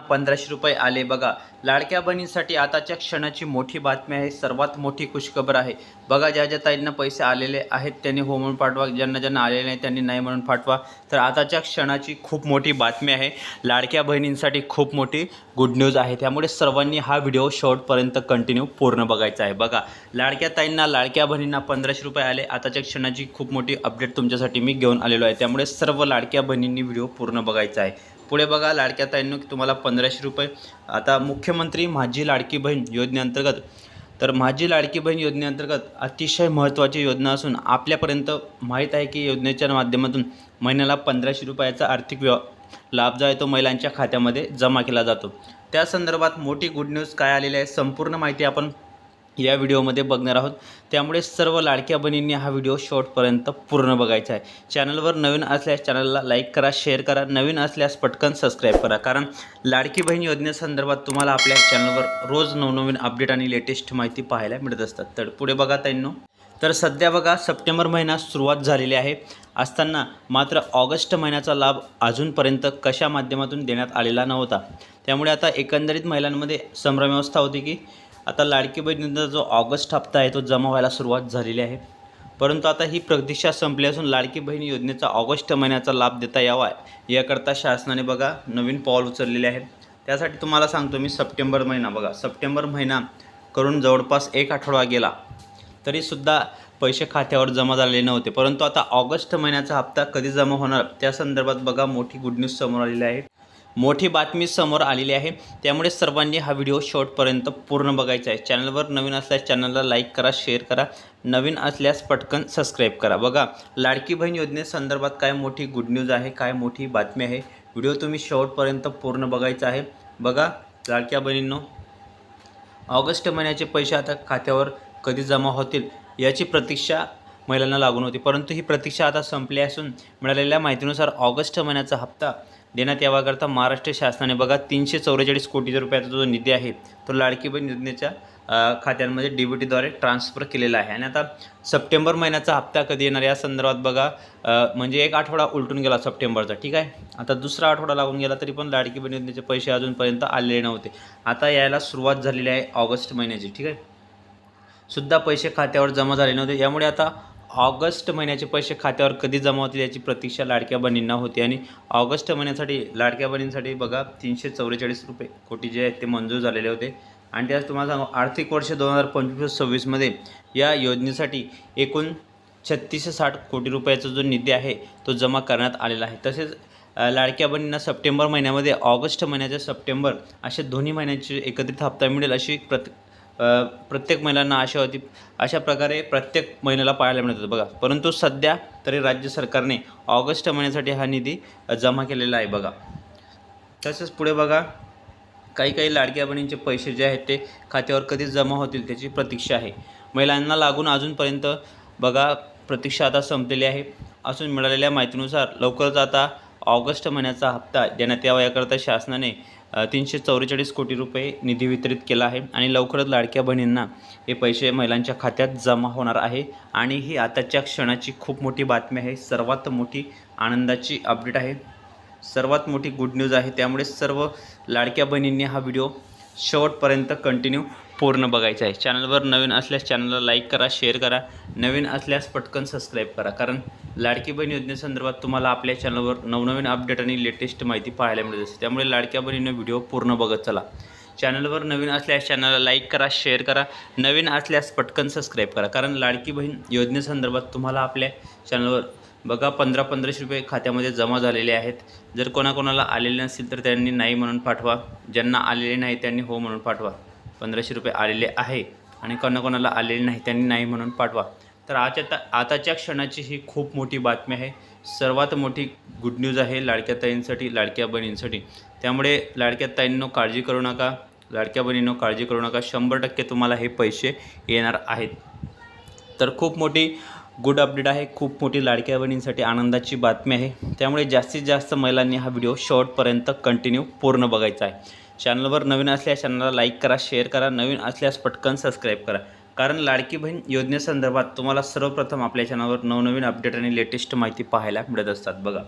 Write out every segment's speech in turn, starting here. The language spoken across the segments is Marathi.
पंधराशे रुपये आले. बघा लाडक्या बहिणीसाठी आताच्या क्षणाची मोठी बातमी आहे. सर्वात मोठी खुशखबर आहे. बघा ज्या ज्या ताईंना पैसे आलेले आहेत त्यांनी हो म्हणून पाठवा. ज्यांना ज्यांना आलेले नाही त्यांनी नाही म्हणून पाठवा. तर आताच्या क्षणाची खूप मोठी बातमी आहे. लाडक्या बहिणींसाठी खूप मोठी गुड न्यूज आहे. त्यामुळे सर्वांनी हा व्हिडिओ शेवटपर्यंत कंटिन्यू पूर्ण बघायचा आहे. बघा लाडक्या ताईंना लाडक्या बहिणींना पंधराशे रुपये आले. आताच्या क्षणाची खूप मोठी अपडेट तुमच्यासाठी मी घेऊन आलेलो आहे. त्यामुळे सर्व लाडक्या बहिणींनी व्हिडिओ पूर्ण बघायचा आहे. पुढे बघा लाडक्या ताईंनो तुम्हाला पंधराशे रुपये. आता मुख्यमंत्री माझी लाडकी बहीण योजनेअंतर्गत. तर माझी लाडकी बहीण योजनेअंतर्गत अतिशय महत्त्वाची योजना असून आपल्यापर्यंत माहीत आहे की योजनेच्या माध्यमातून महिन्याला पंधराशे रुपयाचा आर्थिक व्यव लाभ जो आहे तो महिलांच्या खात्यामध्ये जमा केला जातो. त्या संदर्भात मोठी गुड न्यूज काय आलेली आहे संपूर्ण माहिती आपण या व्हिडिओमध्ये बघणार आहोत. त्यामुळे सर्व लाडक्या बहिणींनी हा व्हिडिओ शॉर्टपर्यंत पूर्ण बघायचा आहे. चॅनलवर नवीन असल्यास चॅनलला लाईक करा शेअर करा नवीन असल्यास पटकन सबस्क्राईब करा. कारण लाडकी बहीण योजनेसंदर्भात तुम्हाला आपल्या चॅनलवर रोज नवनवीन अपडेट आणि लेटेस्ट माहिती पाहायला मिळत असतात. तर पुढे बघा ताईंनो. तर सध्या बघा सप्टेंबर महिना सुरुवात झालेली आहे. असताना मात्र ऑगस्ट महिन्याचा लाभ अजूनपर्यंत कशा माध्यमातून देण्यात आलेला नव्हता. त्यामुळे आता एकंदरीत महिलांमध्ये संभ्रमव्यवस्था होती की आता लाडकी बहिणींचा जो ऑगस्ट हप्ता आहे तो जमा व्हायला सुरुवात झालेली आहे. परंतु आता ही प्रतीक्षा संपली असून लाडकी बहीण योजनेचा ऑगस्ट महिन्याचा लाभ देता यावा याकरता शासनाने बघा नवीन पाऊल उचललेले आहे त्यासाठी तुम्हाला सांगतो मी सप्टेंबर महिना बघा. सप्टेंबर महिना करून जवळपास एक आठवडा गेला तरीसुद्धा पैसे खात्यावर जमा झालेले नव्हते. परंतु आता ऑगस्ट महिन्याचा हप्ता कधी जमा होणार त्या संदर्भात बघा मोठी गुड न्यूज समोर आलेली आहे. मोठी बातमी समोर आलेली आहे. त्यामुळे सर्वांनी हा व्हिडिओ शेवटपर्यंत पूर्ण बघायचा आहे. चॅनलवर नवीन असल्यास चॅनलला लाईक करा शेअर करा. नवीन असल्यास पटकन सबस्क्राईब करा. बघा लाडकी बहीण योजनेसंदर्भात काय मोठी गुड न्यूज आहे काय मोठी बातमी आहे? व्हिडिओ तुम्ही शेवटपर्यंत पूर्ण बघायचा आहे. बघा लाडक्या बहिणींनो ऑगस्ट महिन्याचे पैसे आता खात्यावर कधी जमा होतील याची प्रतीक्षा महिलांना लागून होती. परंतु ही प्रतीक्षा आता संपली असून मिळालेल्या माहितीनुसार ऑगस्ट महिन्याचा हप्ता देण्यात यावाकरता महाराष्ट्र शासनाने. बघा तीनशे चौवेचाळीस कोटी रुपयाचा जो निधी आहे तो लाडकी बहीण योजनेच्या खात्यांमध्ये डी बी टीद्वारे ट्रान्सफर केलेला आहे. आणि आता सप्टेंबर महिन्याचा हप्ता कधी येणार या संदर्भात बघा म्हणजे एक आठवडा उलटून गेला सप्टेंबरचा ठीक आहे? आता दुसरा आठवडा लागून गेला तरी पण लाडकी बहीण योजनेचे पैसे अजूनपर्यंत आलेले नव्हते. आता यायला सुरुवात झालेली आहे ऑगस्ट महिन्याची ठीक आहे? सुद्धा पैसे खात्यावर जमा झाले नव्हते. यामुळे आता ऑगस्ट महिन्याचे पैसे खात्यावर कधी जमा होतील याची प्रतीक्षा लाडक्या बहिणींना होती. आणि ऑगस्ट महिन्यासाठी लाडक्या बहिणींसाठी बघा तीनशे चौवेचाळीस रुपये कोटी जे आहेत ते मंजूर झालेले होते. आणि त्यात तुम्हाला सांगू आर्थिक वर्ष दोन हजार पंचवीस सव्वीसमध्ये या योजनेसाठी एकूण छत्तीसशे साठ कोटी रुपयाचा जो निधी आहे तो जमा करण्यात आलेला आहे. तसेच लाडक्या बहिणींना सप्टेंबर महिन्यामध्ये ऑगस्ट महिन्याच्या सप्टेंबर असे दोन्ही महिन्याचे एकत्रित हप्ता मिळेल अशी प्रत प्रत्येक महिलांना आशा होती अशा प्रकारे प्रत्येक महिन्याला पाहायला मिळत होतं बघा. परंतु सध्या तरी राज्य सरकारने ऑगस्ट महिन्यासाठी हा निधी जमा केलेला आहे बघा. तसेच पुढे बघा काही काही लाडक्या बहिणींचे पैसे जे आहेत ते खात्यावर कधीच जमा होतील त्याची प्रतीक्षा आहे. महिलांना लागून अजूनपर्यंत बघा प्रतीक्षा आता संपलेली आहे. असून मिळालेल्या माहितीनुसार लवकरच आता ऑगस्ट महिन्याचा हप्ता देण्यात यावा याकरता शासनाने तीनशे चौवेचाळीस कोटी रुपये निधी वितरित केला आहे आणि लवकरच लाडक्या बहिणींना हे पैसे महिलांच्या खात्यात जमा होणार आहे. आणि ही आताच्या क्षणाची खूप मोठी बातमी आहे. सर्वात मोठी आनंदाची अपडेट आहे. सर्वात मोठी गुड न्यूज आहे. त्यामुळे सर्व लाडक्या बहिणींनी हा व्हिडिओ शेवटपर्यंत कंटिन्यू पूर्ण बघायचं आहे. चॅनलवर नवीन असल्यास चॅनलला लाईक करा शेअर करा. नवीन असल्यास पटकन सबस्क्राईब करा. कारण लाडकी बहीण योजनेसंदर्भात तुम्हाला आपल्या चॅनलवर नवनवीन अपडेट आणि लेटेस्ट माहिती पाहायला मिळत असते. त्यामुळे लाडक्या बहिणीनं व्हिडिओ पूर्ण बघत चला. चॅनलवर नवीन असल्यास चॅनलला लाईक करा शेअर करा. नवीन असल्यास पटकन सबस्क्राईब करा. कारण लाडकी बहीण योजनेसंदर्भात तुम्हाला आपल्या चॅनलवर बघा पंधरा पंधराशे रुपये खात्यामध्ये जमा झालेले आहेत. जर कोणाकोणाला आलेले नसतील तर त्यांनी नाही म्हणून पाठवा. ज्यांना आलेले नाही त्यांनी हो म्हणून पाठवा. पंधराशे रुपये आलेले आहे आणि कोणाकोणाला आलेले नाही त्यांनी नाही म्हणून पाठवा. तर आजच्या ता आताच्या क्षणाची ही खूप मोठी बातमी आहे. सर्वात मोठी गुड न्यूज आहे लाडक्या ताईंसाठी लाडक्या बहिणींसाठी. त्यामुळे लाडक्या ताईंनो काळजी करू नका लाडक्या बहिणींनो काळजी करू नका. शंभर टक्के तुम्हाला हे पैसे येणार आहेत. तर खूप मोठी गुड अपडेट आहे खूप मोठी लाडक्या बहिणींसाठी आनंदाची बातमी आहे. त्यामुळे जास्तीत जास्त महिलांनी हा व्हिडिओ शॉर्टपर्यंत कंटिन्यू पूर्ण बघायचा आहे. चॅनलवर नवीन असल्यास चॅनलला लाईक करा शेअर करा नवीन असल्यास पटकन सबस्क्राईब करा. कारण लाडकी बहीण योजनेसंदर्भात तुम्हाला सर्वप्रथम आपल्या चॅनलवर नवनवीन अपडेट आणि लेटेस्ट माहिती पाहायला मिळत असतात. बघा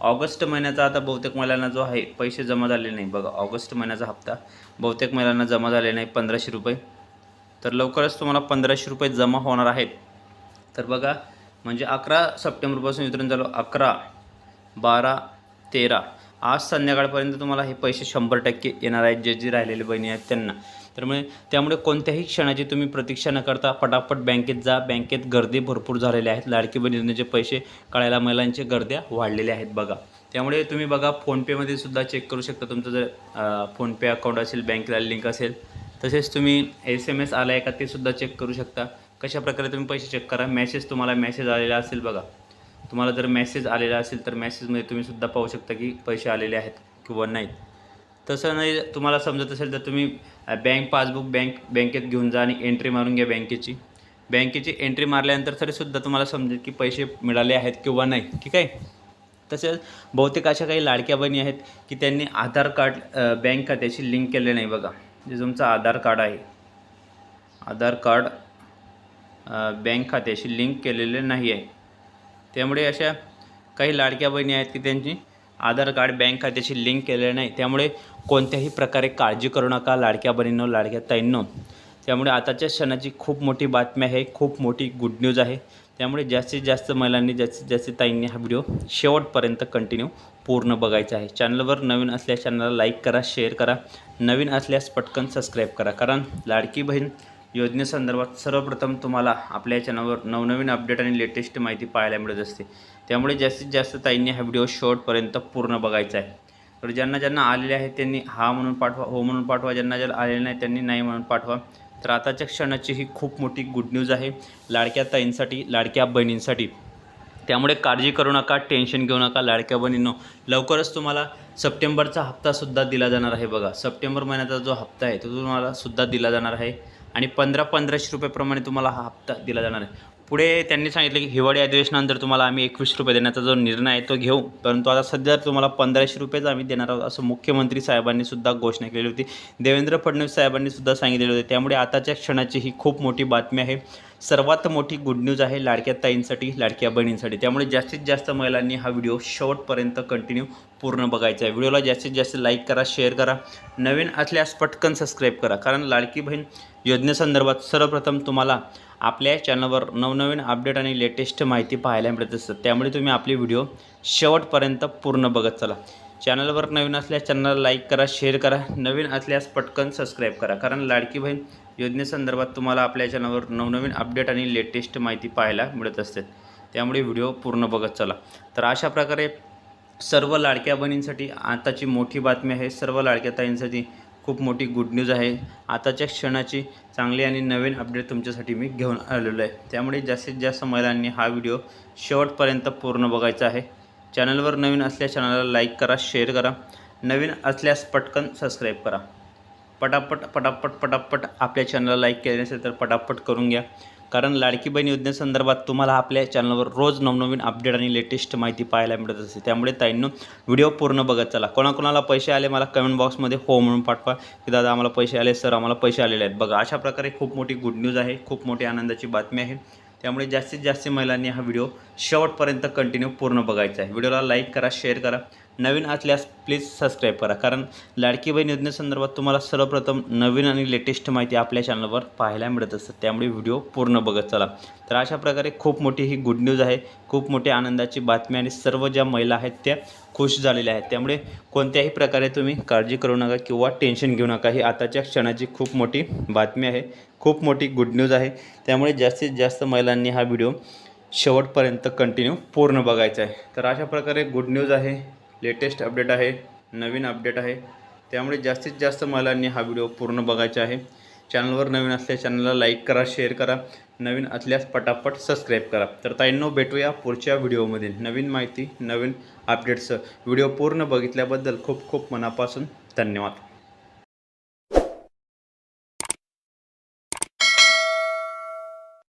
ऑगस्ट महिन्याचा आता बहुतेक महिलांना जो आहे पैसे जमा झाले नाही. बघा ऑगस्ट महिन्याचा हप्ता बहुतेक महिलांना जमा झाले नाही पंधराशे रुपये. तर लवकरच तुम्हाला पंधराशे रुपये जमा होणार आहेत. तर बघा म्हणजे अकरा सप्टेंबरपासून वितरण झालं अकरा बारा तेरा आज संध्याकाळपर्यंत तुम्हाला हे पैसे शंभर टक्के येणार आहेत जे जे राहिलेले बहिणी आहेत त्यांना. त्यामुळे त्यामुळे कोणत्याही क्षणाची तुम्ही प्रतीक्षा न करता पटापट बँकेत जा. बँकेत गर्दी भरपूर झालेल्या आहेत. लाडकी बहीण योजनेचे पैसे कळायला महिलांचे गर्द्या वाढलेल्या आहेत बघा. त्यामुळे तुम्ही बघा फोनपेमध्ये सुद्धा चेक करू शकता तुमचं जर फोनपे अकाउंट असेल बँकेला लिंक असेल तसेच तुम्ही एस एम एस आला आहे का ते सुद्धा चेक करू शकता. कशा प्रकारे तुम्ही पैसे चेक करा? मेसेज तुम्हाला मेसेज आलेला असेल बघा. तुम्हाला जर मेसेज आलेला असेल तर मेसेजमध्ये तुम्ही सुद्धा पाहू शकता की पैसे आलेले आहेत किंवा नाहीत. तसं नाही तुम्हाला समजत असेल तर तुम्ही बँक पासबुक बँक बँकेत घेऊन जा आणि एंट्री मारून घ्या बँकेची. बँकेची एंट्री मारल्यानंतर तरीसुद्धा तुम्हाला समजेल की पैसे मिळाले आहेत किंवा नाही ठीक आहे? तसेच बहुतेक अशा काही लाडक्या बहिणी आहेत की त्यांनी आधार कार्ड बँक खात्याशी लिंक केले नाही बघा. जे तुमचं आधार कार्ड आहे. आधार कार्ड बँक खात्याशी लिंक केलेले नाही आहे. त्यामुळे अशा काही लाडक्या बहिणी आहेत की त्यांची आधार कार्ड बँक खात्याशी लिंक केलेलं नाही. त्यामुळे कोणत्याही प्रकारे काळजी करू नका लाडक्या बहिणींनो लाडक्या ताईंनो. त्यामुळे आताच्या क्षणाची खूप मोठी बातमी आहे खूप मोठी गुड न्यूज आहे. त्यामुळे जास्तीत जास्त महिलांनी जास्तीत जास्त ताईंनी हा व्हिडिओ शेवटपर्यंत कंटिन्यू पूर्ण बघायचा आहे. चॅनलवर नवीन असल्यास चॅनलला लाईक करा शेअर करा. नवीन असल्यास पटकन सबस्क्राईब करा. कारण लाडकी बहीण योजनेसंदर्भात सर्वप्रथम तुम्हाला आपल्या चॅनलवर नवनवीन अपडेट आणि लेटेस्ट माहिती पाहायला मिळत असते. त्यामुळे जास्तीत जास्त ताईंनी हा व्हिडिओ शॉर्टपर्यंत पूर्ण बघायचा आहे. तर ज्यांना ज्यांना आलेले आहेत त्यांनी हा म्हणून पाठवा हो म्हणून पाठवा. ज्यांना ज्यांना आलेले नाही त्यांनी नाही म्हणून पाठवा. तर आताच्या क्षणाची ही खूप मोठी गुड न्यूज आहे लाडक्या ताईंसाठी लाडक्या बहिणींसाठी. त्यामुळे काळजी करू नका टेन्शन घेऊ नका लाडक्या बहिणींनो. लवकरच तुम्हाला सप्टेंबरचा हप्तासुद्धा दिला जाणार आहे बघा. सप्टेंबर महिन्याचा जो हप्ता आहे तो तुम्हाला सुद्धा दिला जाणार आहे. आणि पंधरा पंधराशे रुपयेप्रमाणे तुम्हाला हा हप्ता दिला जाणार आहे. पुढे त्यांनी सांगितलं की हिवाळी अधिवेशनानंतर तुम्हाला आम्ही एकवीस रुपये देण्याचा जो निर्णय आहे तो घेऊ. परंतु आता सध्या तुम्हाला पंधराशे रुपयेच आम्ही देणार आहोत असं मुख्यमंत्री साहेबांनी सुद्धा घोषणा केली होती. देवेंद्र फडणवीस साहेबांनी सुद्धा सांगितलेले होते. त्यामुळे आताच्या क्षणाची ही खूप मोठी बातमी आहे. सर्वात मोठी गुड न्यूज आहे लाडक्या ताईंसाठी लाडक्या बहिणींसाठी. त्यामुळे जास्तीत जास्त महिलांनी हा व्हिडिओ शेवटपर्यंत कंटिन्यू पूर्ण बघायचा आहे. व्हिडिओला जास्तीत जास्त लाईक करा शेअर करा. नवीन असल्यास पटकन सबस्क्राईब करा. कारण लाडकी बहीण योजनेसंदर्भात सर्वप्रथम तुम्हाला आपल्या चॅनलवर नवनवीन अपडेट आणि लेटेस्ट माहिती पाहायला मिळत असतात. त्यामुळे तुम्ही आपले व्हिडिओ शेवटपर्यंत पूर्ण बघत चला. चॅनलवर नवीन असल्यास चॅनलला लाईक करा शेअर करा. नवीन असल्यास पटकन सबस्क्राईब करा. कारण लाडकी बहीण योजनेसंदर्भात तुम्हाला आपल्या चॅनलवर नवनवीन अपडेट आणि लेटेस्ट माहिती पाहायला मिळत असते. त्यामुळे व्हिडिओ पूर्ण बघत चला. तर अशा प्रकारे सर्व लाडक्या बहिणींसाठी आताची मोठी बातमी आहे. सर्व लाडक्या ताईंसाठी खूप मोठी गुड न्यूज आहे. आताच्या क्षणाची चांगली आणि नवीन अपडेट तुमच्यासाठी मी घेऊन आलेलो आहे. त्यामुळे जास्तीत जास्त महिलांनी हा व्हिडिओ शेवटपर्यंत पूर्ण बघायचा आहे. चॅनलवर नवीन असल्यास चॅनलला लाईक करा शेअर करा. नवीन असल्यास पटकन सबस्क्राईब करा. पटापट पटापट पटापट आपल्या चॅनलला लाईक केले नसेल तर पटापट करून घ्या. कारण लाडकी बहीण योजनेसंदर्भात तुम्हाला आपल्या चॅनलवर रोज नवनवीन अपडेट आणि लेटेस्ट माहिती पाहायला मिळत असते. त्यामुळे ताईंनो व्हिडिओ पूर्ण बघत चला. कोणाकोणाला पैसे आले मला कमेंट बॉक्समध्ये हो म्हणून पाठवा. की दादा आम्हाला पैसे आले? सर आम्हाला पैसे आलेले आहेत. बघा अशा प्रकारे खूप मोठी गुड न्यूज आहे. खूप मोठी आनंदाची बातमी आहे. त्यामुळे जास्तीत जास्त महिलांनी हा व्हिडिओ शेवटपर्यंत कंटिन्यू पूर्ण बघायचा आहे. व्हिडिओला लाईक करा शेअर करा. नवीन असल्यास प्लीज सबस्क्राईब करा. कारण लाडकी बहीण योजनेसंदर्भात तुम्हाला सर्वप्रथम नवीन आणि लेटेस्ट माहिती आपल्या चॅनलवर पाहायला मिळत असतात त्यामुळे व्हिडिओ पूर्ण बघत चला. तर अशा प्रकारे खूप मोठी ही गुड न्यूज आहे. खूप मोठी आनंदाची बातमी आणि सर्व ज्या महिला आहेत त्या खुश झालेले आहेत. त्यामुळे कोणत्याही प्रकारे तुम्ही काळजी करू नका किंवा टेन्शन घेऊ नका. ही आताच्या क्षणाची खूप मोठी बातमी आहे. खूप मोठी गुड न्यूज आहे. त्यामुळे जास्तीत जास्त महिलांनी हा व्हिडिओ शेवटपर्यंत कंटिन्यू पूर्ण बघायचा आहे. तर अशा प्रकारे गुड न्यूज आहे. लेटेस्ट अपडेट आहे. नवीन अपडेट आहे. त्यामुळे जास्तीत जास्त महिलांनी हा व्हिडिओ पूर्ण बघायचा आहे. चॅनलवर नवीन असल्यास चॅनलला लाईक करा शेअर करा. नवीन असल्यास पटापट सबस्क्राईब करा. तर ताईंनो भेटूया पुढच्या व्हिडिओमध्ये नवीन माहिती नवीन अपडेट्स व्हिडिओ पूर्ण बघितल्याबद्दल खूप खूप मनापासून धन्यवाद.